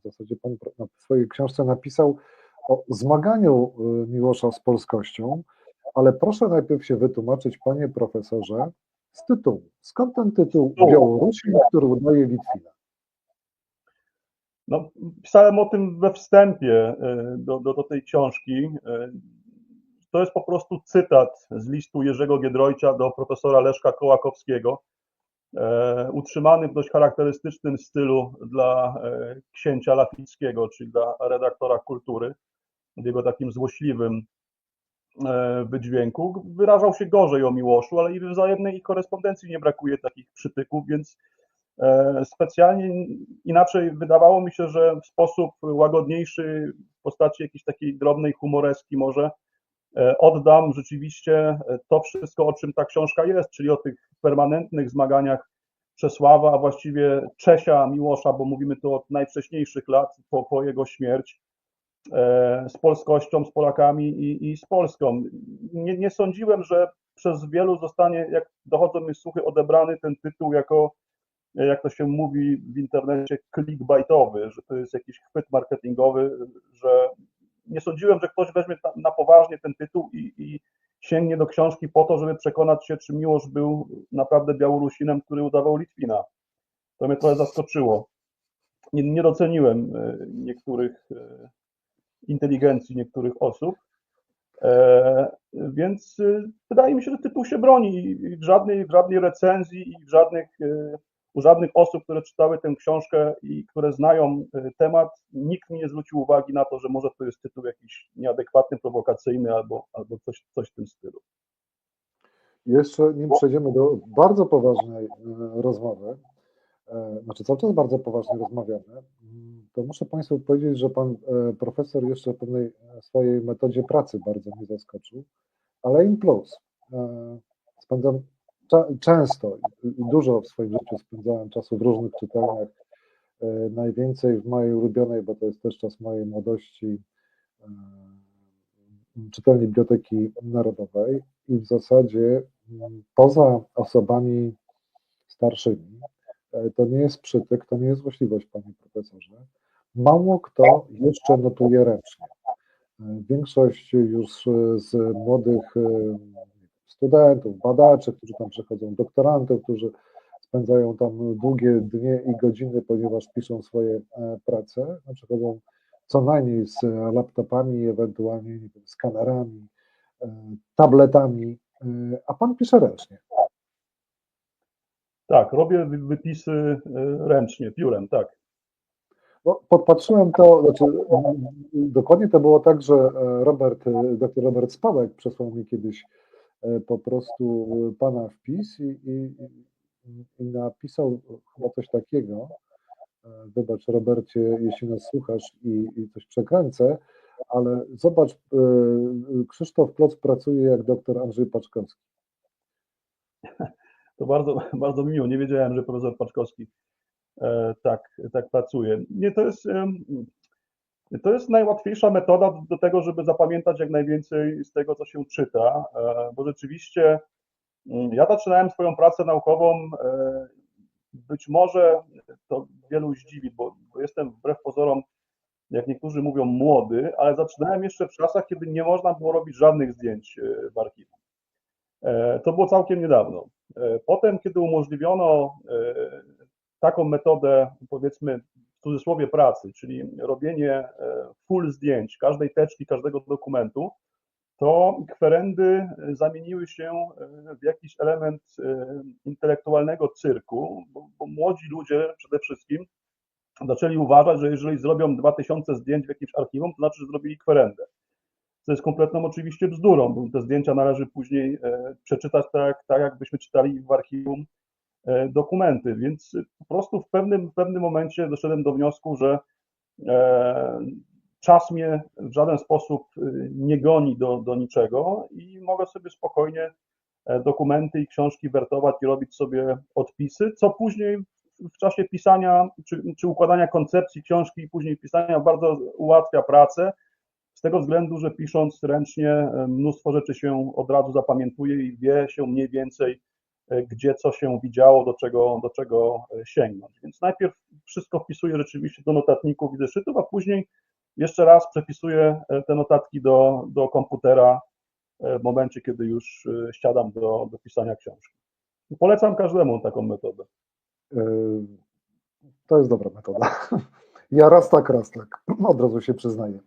W zasadzie pan w swojej książce napisał o zmaganiu Miłosza z polskością, ale proszę najpierw się wytłumaczyć, panie profesorze, z tytułu. Skąd ten tytuł Białorusin, który udaje Litwina? No, pisałem o tym we wstępie do, do, do tej książki. To jest po prostu cytat z listu Jerzego Giedroycia do profesora Leszka Kołakowskiego, utrzymany w dość charakterystycznym stylu dla e, księcia Lafickiego, czyli dla redaktora kultury, w jego takim złośliwym e, wydźwięku. Wyrażał się gorzej o Miłoszu, ale i w wzajemnej korespondencji nie brakuje takich przytyków, więc specjalnie inaczej wydawało mi się, że w sposób łagodniejszy, w postaci jakiejś takiej drobnej humoreski może, E, oddam rzeczywiście e, to wszystko, o czym ta książka jest, czyli o tych permanentnych zmaganiach Czesława, a właściwie Czesia Miłosza, bo mówimy tu od najwcześniejszych lat po, po jego śmierć, e, z polskością, z Polakami i, i z Polską. Nie, nie, sądziłem, że przez wielu zostanie, jak dochodzą mi słuchy, odebrany ten tytuł jako, jak to się mówi w internecie, clickbaitowy, że to jest jakiś chwyt marketingowy, że nie sądziłem, że ktoś weźmie na poważnie ten tytuł i, i sięgnie do książki po to, żeby przekonać się, czy Miłosz był naprawdę Białorusinem, który udawał Litwina. To mnie trochę zaskoczyło. Nie, nie doceniłem e, niektórych e, inteligencji niektórych osób. E, więc wydaje mi się, że tytuł się broni w żadnej, w żadnej recenzji i w żadnych u żadnych osób, które czytały tę książkę i które znają y, temat, nikt mi nie zwrócił uwagi na to, że może to jest tytuł jakiś nieadekwatny, prowokacyjny albo, albo coś, coś w tym stylu. Jeszcze nim przejdziemy do bardzo poważnej y, rozmowy, e, znaczy cały czas bardzo poważnie rozmawiamy, mm, to muszę Państwu powiedzieć, że Pan e, profesor jeszcze w pewnej e, swojej metodzie pracy bardzo mnie zaskoczył, ale in plus. Spędzam często i dużo w swoim życiu spędzałem czasu w różnych czytelniach. E, najwięcej w mojej ulubionej, bo to jest też czas mojej młodości, e, czytelni Biblioteki Narodowej i w zasadzie poza osobami starszymi, e, to nie jest przytyk, to nie jest złośliwość, panie profesorze. Mało kto jeszcze notuje ręcznie. Większość już z młodych studentów, badaczy, którzy tam przechodzą, doktorantów, którzy spędzają tam długie dnie i godziny, ponieważ piszą swoje e, prace, no, przychodzą co najmniej z laptopami, ewentualnie nie wiem, skanerami, e, tabletami, e, a pan pisze ręcznie. Tak, robię wypisy ręcznie, piórem, tak. No, podpatrzyłem to, znaczy, dokładnie to było tak, że Robert, dr Robert Spawek przesłał mi kiedyś E, po prostu pana wpis i, i, i napisał chyba coś takiego. E, wybacz, Robercie, jeśli nas słuchasz i, i coś przekręcę, ale zobacz, e, Krzysztof Kloc pracuje jak doktor Andrzej Paczkowski. To bardzo, bardzo miło. Nie wiedziałem, że profesor Paczkowski tak, tak pracuje. Nie, to jest to jest najłatwiejsza metoda do tego, żeby zapamiętać jak najwięcej z tego, co się czyta, e, bo rzeczywiście mm, ja zaczynałem swoją pracę naukową, e, być może to wielu zdziwi, bo, bo jestem wbrew pozorom, jak niektórzy mówią, młody, ale zaczynałem jeszcze w czasach, kiedy nie można było robić żadnych zdjęć e, w archiwum. To było całkiem niedawno. Potem, kiedy umożliwiono taką metodę, powiedzmy, w cudzysłowie pracy, czyli robienie e, full zdjęć każdej teczki, każdego dokumentu, to kwerendy zamieniły się e, w jakiś element e, intelektualnego cyrku, bo, bo młodzi ludzie przede wszystkim zaczęli uważać, że jeżeli zrobią 2000 zdjęć w jakimś archiwum, to znaczy, że zrobili kwerendę. Co jest kompletną oczywiście bzdurą, bo te zdjęcia należy później przeczytać tak, tak jakbyśmy czytali w archiwum E, dokumenty, więc po prostu w pewnym, w pewnym momencie doszedłem do wniosku, że e, czas mnie w żaden sposób e, nie goni do, do niczego i mogę sobie spokojnie dokumenty i książki wertować i robić sobie odpisy, co później w czasie pisania czy, czy układania koncepcji książki i później pisania bardzo ułatwia pracę, z tego względu, że pisząc ręcznie mnóstwo rzeczy się od razu zapamiętuje i wie się mniej więcej, e, gdzie co się widziało, do czego, do czego e, sięgnąć. Więc najpierw wszystko wpisuję rzeczywiście do notatników i zeszytów, a później jeszcze raz przepisuję e, te notatki do, do komputera e, w momencie, kiedy już e, siadam do, do pisania książki. I polecam każdemu taką metodę. E, To jest dobra metoda. Ja raz tak, raz tak. Od razu się przyznaję.